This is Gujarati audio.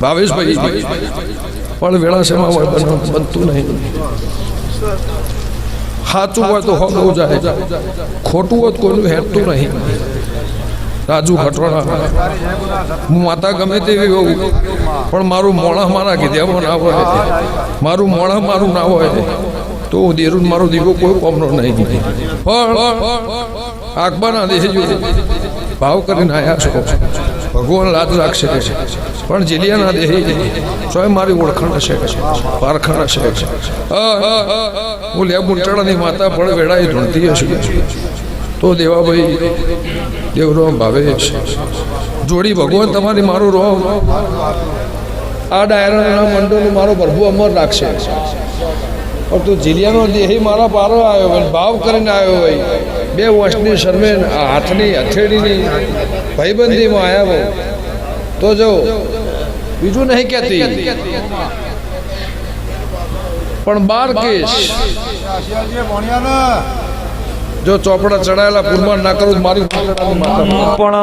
ભાવેશભાઈ પણ વેળાસેમાં હોય બનતું નહીં સાચું હોય તો હોગવું જાય ખોટું હોય તો કોઈનું હેરતું નહીં રાજુ ખટવાણા હું માતા ગમે તેવી હોઉં પણ મારું મોણા મારા કીધેમાં ના હોય મારું મોણા મારું ના હોય તો હું દેરું મારો દીવો કોઈ કોમનો નહીં પણ આંખમાં દેજો ભાવ કરીને આયા છો ભગવાન લાદ રાખશે પણ જીલિયાના દેહી સ્વયં મારી ઓળખાણ હશે પારખાણ હશે હું લે મુંટાળાની માતા પણ વેળાએ ધૂણતી હશે. તો દેવાભાઈ દેવરોમ ભાવે છે. જોડી, ભગવાન તમારી મારું રો. આ ડાયરાના મંડળનું મારો પ્રભુ અમર રાખશે. પણ તું જીલિયાનો દેહી મારા પારો આવ્યો ભાવ કરીને આવ્યો ભાઈ બે વર્ષની શરમે હાથની હથેળીની ભાઈબંધીમાં આવ્યા ભાઈ તો જો બીજું નહીં કહેતી. પણ બાર કેસ. જો ચોપડા ચડાયેલા પૂરમાં ના કરું મારી પણ